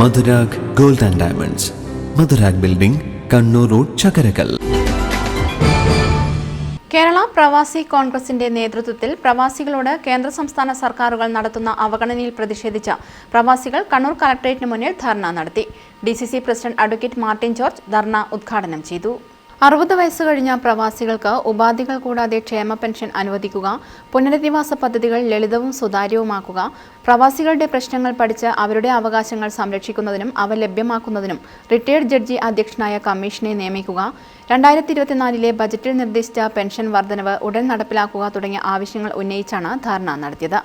Madhurag gold and diamonds. Madhurag building Kannur road Chakkarakal. Kerala പ്രവാസി കോൺഗ്രസിന്റെ നേതൃത്വത്തിൽ പ്രവാസികളോട് കേന്ദ്ര സംസ്ഥാന സർക്കാരുകൾ നടത്തുന്ന അവഗണനയിൽ പ്രതിഷേധിച്ച പ്രവാസികൾ കണ്ണൂർ കളക്ടറേറ്റിന് മുന്നിൽ ധർണ നടത്തി. D president advocate Martin George dharna ഉദ്ഘാടനം ചെയ്തു. അറുപത് വയസ്സ് കഴിഞ്ഞ പ്രവാസികൾക്ക് ഉപാധികൾ കൂടാതെ ക്ഷേമ പെൻഷൻ അനുവദിക്കുക പുനരധിവാസ പദ്ധതികൾ ലളിതവും സുതാര്യവുമാക്കുക പ്രവാസികളുടെ പ്രശ്നങ്ങൾ പഠിച്ച് അവരുടെ അവകാശങ്ങൾ സംരക്ഷിക്കുന്നതിനും അവ ലഭ്യമാക്കുന്നതിനും റിട്ടയർഡ് ജഡ്ജി അധ്യക്ഷനായ കമ്മീഷനെ നിയമിക്കുക രണ്ടായിരത്തി ഇരുപത്തിനാലിലെ ബജറ്റിൽ നിർദ്ദേശിച്ച പെൻഷൻ വർധനവ് ഉടൻ നടപ്പിലാക്കുക തുടങ്ങിയ ആവശ്യങ്ങൾ ഉന്നയിച്ചാണ് ധർണ നടത്തിയത്.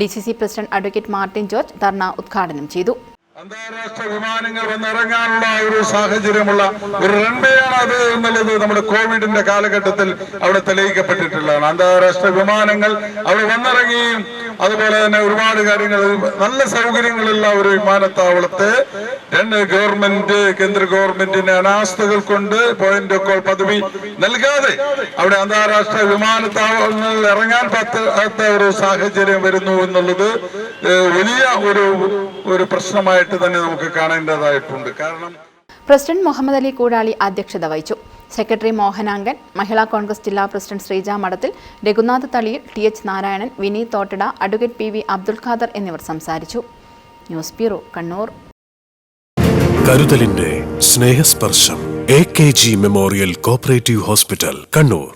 D C C president advocate Martin George dharna ഉദ്ഘാടനം ചെയ്തു. അന്താരാഷ്ട്ര വിമാനങ്ങൾ വന്നിറങ്ങാനുള്ള ഒരു സാഹചര്യമുള്ള ഒരു റൺവേയാണ് അത് എന്നുള്ളത് നമ്മുടെ കോവിഡിന്റെ കാലഘട്ടത്തിൽ അവിടെ തെളിയിക്കപ്പെട്ടിട്ടുള്ളതാണ്. അന്താരാഷ്ട്ര വിമാനങ്ങൾ അവിടെ വന്നിറങ്ങുകയും അതുപോലെ തന്നെ ഒരുപാട് കാര്യങ്ങൾ നല്ല സൗകര്യങ്ങളുള്ള ഒരു വിമാനത്താവളത്തെ രണ്ട് ഗവൺമെന്റ് കേന്ദ്ര ഗവൺമെന്റിന്റെ അനാസ്ഥകൾ കൊണ്ട് പോയിന്റ് ഒക്കെ പദവി നൽകാതെ അവിടെ അന്താരാഷ്ട്ര വിമാനത്താവളങ്ങളിൽ ഇറങ്ങാൻ പറ്റാത്ത ഒരു സാഹചര്യം വരുന്നു എന്നുള്ളത് വലിയ ഒരു ഒരു പ്രശ്നമായിട്ട് തന്നെ നമുക്ക് കാണേണ്ടതായിട്ടുണ്ട്. കാരണം പ്രസിഡന്റ് മുഹമ്മദ് അലി കൂടാളി അധ്യക്ഷത വഹിച്ചു. സെക്രട്ടറി മോഹനാങ്കൻ മഹിളാ കോൺഗ്രസ് ജില്ലാ president Sreeja Madathil Raghunath Thaliyil T H Narayanan Vineeth Thottada advocate P V Abdul Khader എന്നിവർ സംസാരിച്ചു. News bureau Kannur. കരുതലിന്റെ Snehasparsham A K G memorial cooperative hospital Kannur.